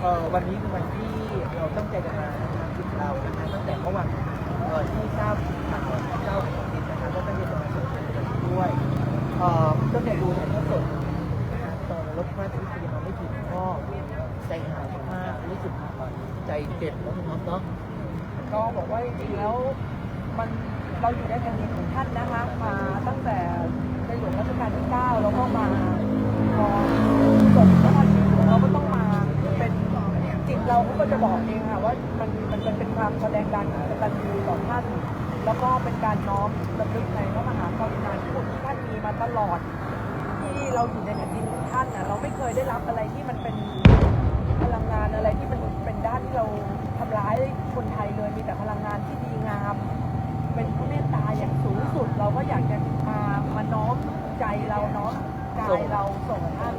เอ่อวันนี้คือวันที่เราตั้งใจจะมาจุดเรานะคะตั้งแต่เมื่อวันเอ่อที่เก้าสิงหาคมเก้าของปีนะคะก็ตั้งใจจะมาส่งเป็นวันนี้ด้วยเอ่อตั้งแต่ดูเนี่ยก็สดนะคะตอนรถพระที่ยังมาไม่ถึงก็ใจหายมากรู้สึกใจเจ็บแล้วคุณน้องเนาะก็บอกว่าจริงๆแล้วมันเราอยู่ในแผ่นดินของท่านนะคะมาตั้งแต่ในหลวงรัชกาลที่ 9 แล้วก็มาพอจบพระราชพิธีเราก็ต้องมาเป็นจิต เราก็จะบอกเองค่ะว่ามันมันมันเป็นความแสดงการกตัญญูต่อท่านแล้วก็เป็นการน้อมสำนึกในพระมหากรุณาธิคุณที่ท่านมีมาตลอด ที่เราอยู่ในแผ่นดินของท่านน่ะเราไม่เคยได้รับอะไรที่มันเป็นพลังงานอะไรที่มันเป็นด้านที่เราทำร้ายคนไทยเลยมีแต่พลังงานที่ดีงาม เป็นพระเมตตาอย่างสูงสุด เราก็อยากจะมามาน้อมใจเราน้อมกายเราส่งท่าน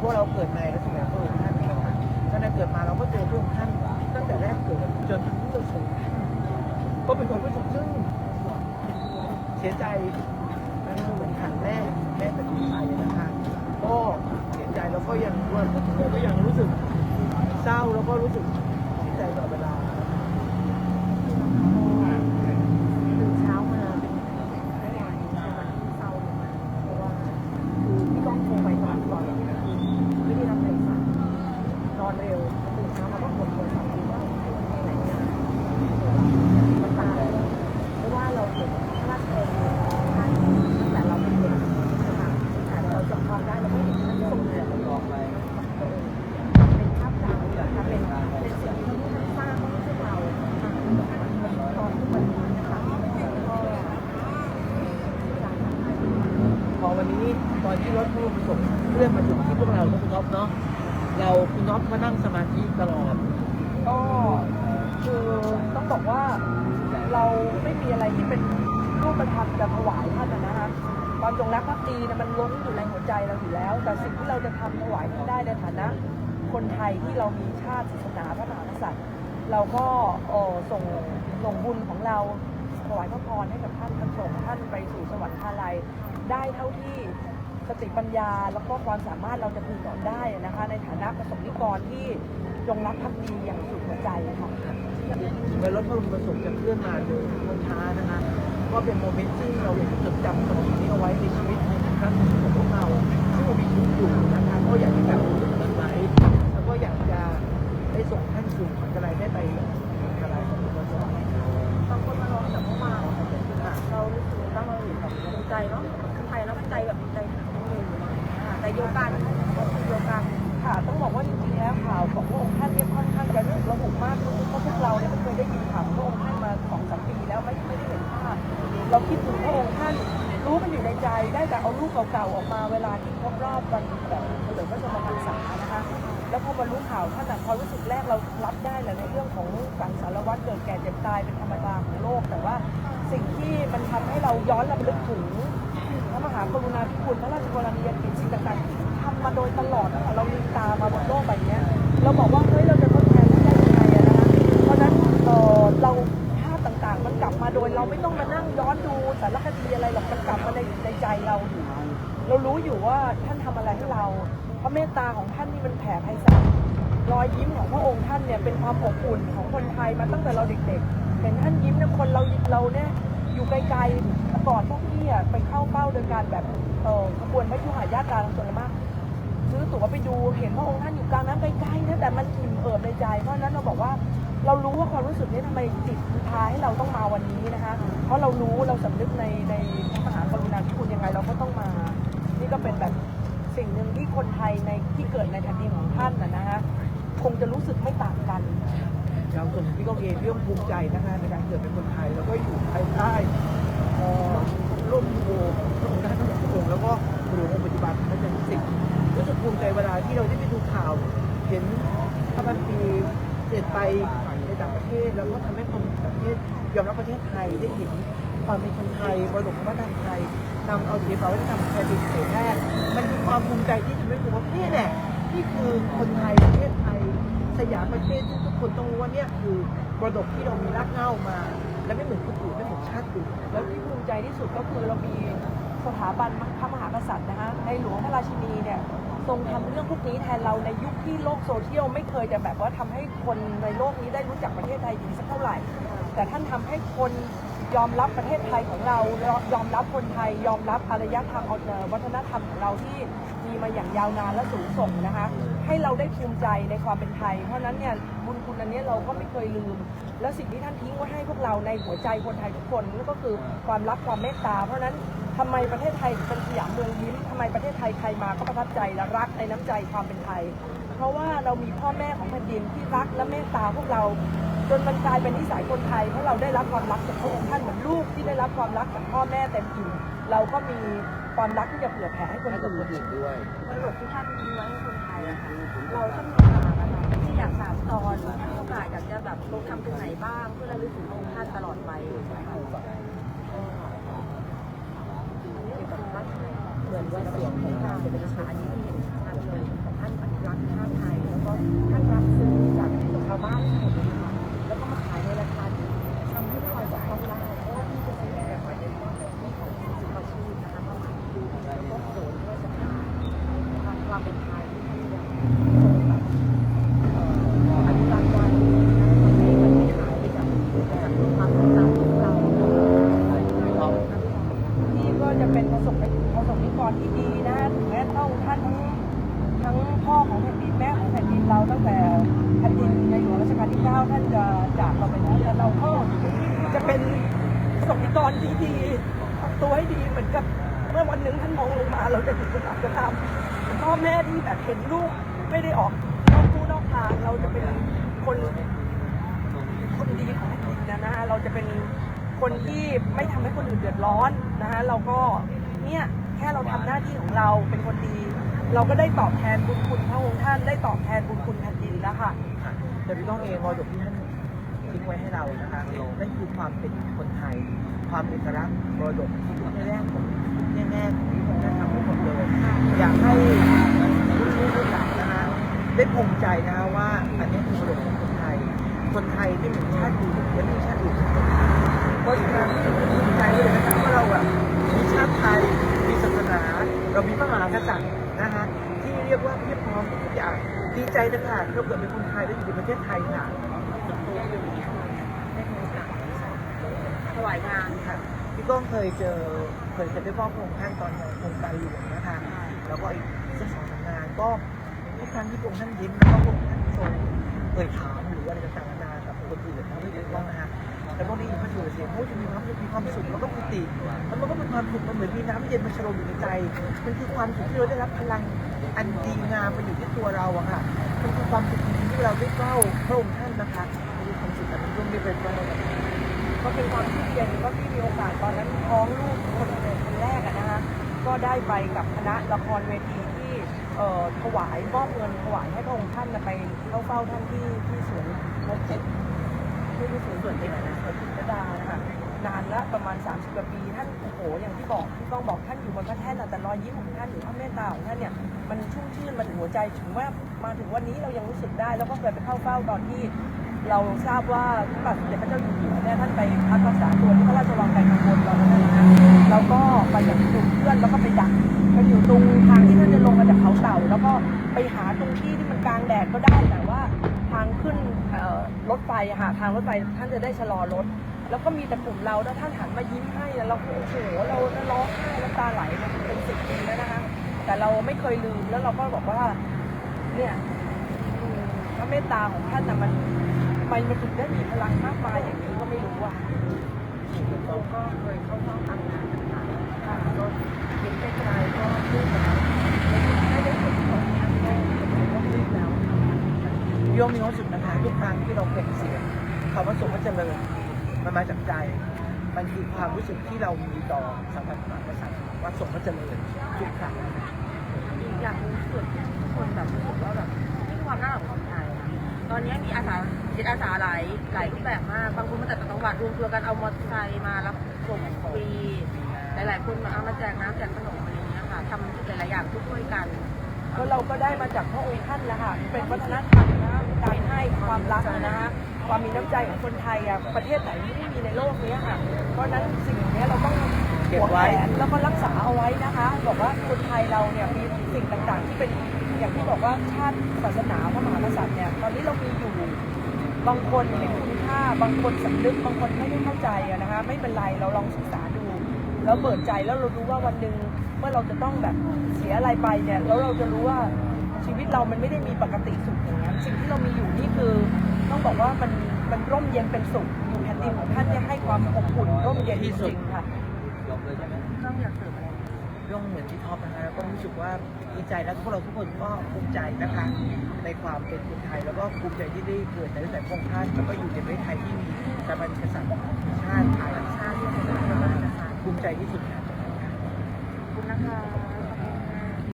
พวกเราเกิดในรัชกาลพระองค์ท่าน กิดมาเราก็เจอพระองค์ท่านตั้งแต่แรกเกิดจนถึงที่เราสูงก็เป็นความรู้สึกซึ่งเสียใจนะคะเหมือนขันแม่แม่เป็นผู้ชายนะคะก็เสียใจแล้วก็ยังว่าก็ยังรู้สึกเศร้าแล้วก็รู้สึกเสียใจตลอดเวลา ตื่นเช้ามาเมื่อวานนี้เป็นวันที่เศร้าลงมาเพราะว่าคือพี่ก้องโทรไปตอนก่อนที่นาทีไม่ได้รับสายสายนอนเร็วตื่นเช้ามาก็กดโทรศัพท์ดูว่ามีไหนงานมันตายเพราะว่าเราเห็นพระราชกรณีของท่านตั้งแต่เราเป็นเด็กนะคะแต่เราจำความได้เราไม่เห็นท่านทรงเรือเป็นภาพจำนะคะเป็นเป็นสิ่งที่ท่านสร้างให้พวกเราตอนที่มันนะคะก็ พอวั นี้ตอนที่รถตู้มาส่งเรื่องมาถึงที่พวกเราคุณน็อฟเนาะเราคุณน็อฟมานั่งสมาธิตลอดก็คือต้องบอกว่าเราไม่มีอะไรที่เป็นรูปธรรมจะถวายท่านนะนะความจงรักภักดีนะมันล้นอยู่ในหัวใจเราอยู่แล้ว แต่สิ่งที่เราจะทำถวายท่านได้ในฐานะ คนไทยที่เรามีชาติศาสนาพระมหากษัตริย์ เราก็ส่งส่งบุญของเราถวายพระพรให้กับท่านท่านส่งท่านไปสู่สวรรค์าลัย ได้เท่าที่สติปัญญาแล้วก็ความสามารถเราจะพึงต่อได้นะคะ ในฐานะประสบนิกรที่จงรักภักดีอย่างสุดหัวใจค่ะเมื่อรถพระบรมศพจะเคลื่อนมาโดยช้านะคะก็เป็นโมเมนต์ที่เราอยากจะจดจำตรงนี้เอาไว้ในชีวิตในครั้งหนึ่งของพวกเราที่เรามีชีวิตอยู่นะคะก็อยากจะแบบนั้นไว้แล้วก็อยากจะได้ส่งท่านสู่ขวัญกระไรได้ไปกระไรของพระสวรรค์บางคนมาร้องจากเมื่อวานเรารู้สึกตั้งเราอยู่กับใจเนาะ แล้วใจแบบใจหายเลยนะคะแต่เดียวกันเดียวกัน ค่ะต้องบอกว่าจริงๆแล้วข่าวของพระองค์ท่านเนี่ยค่อนข้างจะระบุมากเพราะพวกเราเนี่ยไม่เคยได้ยินข่าวพระองค์ท่านมาสองสามปีแล้วไม่ไม่ได้เห็นภาพเราคิดถึงพระองค์ท่านรู้มันอยู่ในใจได้แต่เอารูปเก่าๆออกมาเวลาที่ครบรอบวันแบบเฉลิมพระชนมพรรษานะคะ แล้วพอมารู้ข่าวท่านอะพอรู้สึกแรกเรารับได้แหละในเรื่องของสังสารวัฏเกิดแก่เจ็บตายเป็นธรรมดาของโลก แต่ว่าสิ่งที่มันทำให้เราย้อนรำลึกถึงพระมหากรุณาธิคุณพระราชกรณียกิจสิ่งต่างๆที่ทำมาโดยตลอดอะค่เราลืมตามาบนโลกใบเนี้เราบอกว่าเฮ้ยเราจะทดแทนท่านได้ยังไงอะนะคะเพราะนั้นเอ่อเราภาพต่างๆ มันกลับมาโดยเราไม่ต้องมานั่งย้อนดูสารคดีอะไรหรอกมันกลับมาในในใจเราอยู่เรารู้อยู่ว่าท่านทำอะไรให้เรา พระเมตตาของท่านนี่มันแผ่ไพศาลรอยยิ้มของพระองค์ท่านเนี่ยเป็นความอบอุ่นของคนไทยมาตั้งแต่เราเด็กๆ เห็นท่านยิ้มเนี่ยคนเราเราเนี่ยอยู่ไกลๆแต่ก่อนพวกพี่อะไปเข้าเป้าโดยการแบบเออขบวนพระยุหายาตราทางชนมากซื้อตั๋วไปดูเห็นพระองค์ท่านอยู่กลางน้ำไกลๆนะแต่มันอิ่มเอิบในใจ เพราะนั้นเราบอกว่าเรารู้ว่าความรู้สึกนี้ทำไมจิตมันพาให้เราต้องมาวันนี้นะคะ เพราะเรารู้เราสำนึกในในพระมหากรุณาธิคุณยังไงเราก็ต้องมา นี่ก็เป็นแบบ สิ่งหนึ่งที่คนไทยในที่เกิดในแผ่นดินของท่านนะนะคะคงจะรู้สึกไม่ต่างกัน เราส่วนพี่ก้องเองพี่องภูมิใจนะคะในการเกิดเป็นคนไทยแล้วก็อยู่ภายใต้ร่มโพพระองค์ท่านทั้งสองพระองค์แล้วก็หลวงองค์ปัจจุบันท่านเป็นสิทธิ์รู้สึกภูมิใจเวลาที่เราได้ไปดูข่าว เห็นพระบัณฑีเสด็จไปในต่างประเทศแล้วก็ทำให้คนต่างประเทศยอมรับประเทศไทยได้เห็น ความเป็นคนไทยมรดกวัฒนธรรมไทยนำเอาศิลปวัฒนธรรมไทยไปเผยแพร่มันคือความภูมิใจที่ทำให้รู้ว่านี่แหละนี่คือคนไทยประเทศไทย สยามประเทศที่ทุกคนต้องรู้ว่าเนี่ยคือมรดกที่เรามีรากเหง้ามา และไม่เหมือนคนอื่นไม่เหมือนชาติอื่นแล้วที่ภูมิใจที่สุดก็คือเรามีสถาบันพระมหากษัตริย์นะคะในหลวงพระราชินีเนี่ยทรงทำเรื่องพวกนี้แทนเราในยุคที่โลกโซเชียลไม่เคยจะแบบว่าทำให้คนในโลกนี้ได้รู้จักประเทศไทยดีสักเท่าไหร่ แต่ท่านทำให้คน ยอมรับประเทศไทยของเรา ยอมรับคนไทย ยอมรับอารยธรรมเอ่อวัฒนธรรมของเราที่มีมาอย่างยาวนานและสูงส่งนะคะ ให้เราได้ภูมิใจในความเป็นไทย เพราะนั้นเนี่ยบุญคุณอันนี้เราก็ไม่เคยลืม และสิ่งที่ท่านทิ้งไว้ให้พวกเราในหัวใจคนไทยทุกคนนั่นก็คือความรักความเมตตา เพราะนั้นทำไมประเทศไทยเป็นสยามเมืองยิ้มทำไมประเทศไทยใครมาก็ประทับใจและรักในน้ำใจความเป็นไทย เพราะว่าเรามีพ่อแม่ของแผ่นดินที่รักและเมตตาพวกเรา จนมันกลายเป็นนิสัยคนไทยเพราะเราได้รับความรักจากพระองค์ท่านเหมือนลูกที่ได้รับความรักจากพ่อแม่เต็มอิ่มเราก็มีความรักที่จะเผื่อแผ่ให้คนให้กับคนอื่อื่นนด้วย ประโยชน์ที่ท่านทิ้งไว้ให้คนไทยอะค่ะเราต้องมีโอกาสนะคะที่อยากสานต่อหรือมีโอกาสอยากจะแบบลงทำตรงไหนบ้างเพื่อระลึกถึงพระองค์ท่านตลอดไปเหมือนว่าเสียงของเราเป็นชาที่เห็นชัดเลย กับเมื่อวันหนึ่งท่านมองลงมาเราจะถูกกระทำกระทำพ่อแม่ที่แบบเห็นลูกไม่ได้ออกนอกคู่นอกทางเราจะเป็นคนคนดีของแผ่นดินนะนะฮะเราจะเป็นคนที่ไม่ทำให้คนอื่นเดือดร้อนนะฮะเราก็เนี่ยแค่เราทำหน้าที่ของเราเป็นคนดี เราก็ได้ตอบแทนบุญคุณพระองค์ท่านได้ตอบแทนบุญคุณแผ่นดินแล้วค่ะแต่พี่ก้องเองมรดกที่ท่าน ทิ้งไว้ให้เรานะคะนั่นคือความเป็นคนไทย ความเอกลักษณ์มรดกที่ทุกแง่ของทุกแง่ของที่ผมได้ทำให้หมเลยอยากให้ลูกๆลูกหลานนะคะได้ภูมิใจนะคะว่าอันนี้คือมรดกของคนไทย คนไทยไม่เหมือนชาติอื่นและไม่มีชาติอื่นเพราะฉะนั้นภูมิใจเลยนะคะว่าเราอะมีชาติไทยมีศาสนาเรามีพระมหากษัตริย์นะคะที่เรียกว่าเพียบพร้อมทุกอย่างดีใจนะคะเราเกิดเป็นคนไทยและอยู่ในประเทศไทยค่ะ ถวายงาน ค่ะพี่ ก้องเคยเจอเคยจะได้มอบพระองค์ท่านตอนในโครงการหลวงนะคะแล้วก็อีกสักสองสามงานก็ทุกครั้งที่พระองค์ท่านยิ้มแล้วก็พระองค์ท่านทรงเอ่ยถามหรืออะไรต่างๆนานากับคนอื่นทำให้เกิดว่านะคะแต่พวกนี้พระสุรเสียงเขาจะมีความมีความสุขแล้วก็ปิติแล้วมันก็เป็นความสุขมันเหมือนมีน้ำเย็นมาชโลมอยู่ในใจมันคือความสุขที่เราได้รับพลังอันดีงามมาอยู่ที่ตัวเราอะค่ะมันคือความสุขจริงๆที่เราได้เฝ้าพระองค์ท่านนะคะมันคือความสุขแต่มันร่วมไม่เป็นว่า ก็เป็นความที่เย็นก็ที่มีโอกาสตอนนั้นท้องลูกคนเคนแรกอะนะคะก็ได้ไปกับคณะละครเวทีที่เอ่อถวายมอบเงินถวายให้พระองค์ท่านนะไปเข้าเฝ้าท่านที่ที่สวนรถเจ็ดที่ที่สวนสวนเด็กนะสวนจิตดานะคะนานละประมาณ 30กว่าปีท่านโอ้โหอย่างที่บอกที่ต้องบอกท่านอยู่บนพระแท่นแต่รอยยิ้มของท่านหรือพระเมตตาของท่านเนี่ยมันชุ่มชื่นมาถึงหัวใจถึงว่ามาถึงวันนี้เรายังรู้สึกได้ แล้วก็เคยไปเข้าเฝ้าตอนที่ เราทราบว่าพระบาทสมเด็จพระเจ้าอยู่หัวเนี่ยท่านไปพักรักษาตัวที่พระราชวังไกลกังวลตอนนั้นนะเราก็ไปกับกลุ่มเพื่อนแล้วก็ไปดักกันอยู่ตรงทางที่ท่านจะลงมาจากเขาเต่า แล้วก็ไปหาตรงที่ที่มันกลางแดดก็ได้แต่ว่าทางขึ้นรถไฟค่ะทางรถไฟท่านจะได้ชะลอรถ แล้วก็มีแต่กลุ่มเราแล้วท่านหันมายิ้มให้แล้วเราโอ้โหเราร้องไห้น้ำตาไหลเป็นสิบปีแล้วนะคะแต่เราไม่เคยลืมแล้วเราก็บอกว่าเนี่ยพระเมตตาของท่านน่ะมัน ไมมันถึงได้มีพลังมากมายอย่างนี้ก็ไม่รู้อะเราก็เคยเข้าห้องทำงานต่างๆค่ะก็เห็นไกลๆก็พูดแบบไม่ได้ผลผลงานก็เป็นว่ารีบแล้วโยมมีความสุขนะคะทุกครั้งที่เราเปล่งเสียงคำว่าสุขมันเจริญมันมาจากใจ มันคือความรู้สึกที่เรามีต่อสังคมมหากษัตริย์ว่าสงฆ์มันเจริญทุกครั้งอยากรู้สึกทุกคนแบบรู้สึกว่าแบบนี่ความน่ารักของ ตอนนี้มีอาสาจิตอาสาหลายหลายรูปแบบมาก บางคนมาจากต่างจังหวัดรวมตัวกันเอามอเตอร์ไซค์มารับส่งฟรี หลายๆคนมาเอามาแจกน้ำแจกขนมอะไรอย่างเงี้ยค่ะทำหลายๆอย่างช่วยกัน ก็เราก็ได้มาจากพระองค์ท่านนะค่ะเป็นวัฒนธรรมนะการให้ความรักนะฮะความมีน้ำใจของคนไทยอะประเทศไหนไม่มีในโลกนี้ค่ะ เพราะนั้นสิ่งนี้เราต้องเก็บไว้แล้วก็รักษาเอาไว้นะคะ บอกว่าคนไทยเราเนี่ยมีสิ่งต่างๆที่เป็น อย่างที่บอกว่าชาติศาสนาพระมหากษัตริย์เนี่ยตอนนี้เรามีอยู่บางคนเห็นคุณค่าบางคนสำนึกบางคนไม่ได้เข้าใจอะนะคะไม่เป็นไรเราลองศึกษาดู แล้วเปิดใจแล้วเรารู้ว่าวันหนึ่งเมื่อเราจะต้องแบบเสียอะไรไปเนี่ยแล้วเราจะรู้ว่าชีวิตเรามันไม่ได้มีปกติสุขอย่างนั้นสิ่งที่เรามีอยู่นี่คือต้องบอกว่ามันมันร่มเย็นเป็นสุขอยู่แผ่นดินของท่านเนี่ยให้ความอบอุ่นร่มเย็นจริงๆค่ะยอมเลยใช่ไหมต้องอยากเสิร์ฟอะไร ย่องเหมือนที่ท็อปนะคะแล้วก็รู้สึกว่าดีใจแล้วพวกเราทุกคนก็ภูมิใจนะคะในความเป็นคนไทย แล้วก็ภูมิใจที่ได้เกิดในตั้งแต่พงค์ท่านแล้วก็อยู่ในประเทศไทยที่มีสถาบันกษัตริย์ชาติไทยชาติที่เป็นะคะมหากษัตริย์ภูมิใจที่สุดค่ะขอบคุณนะคะ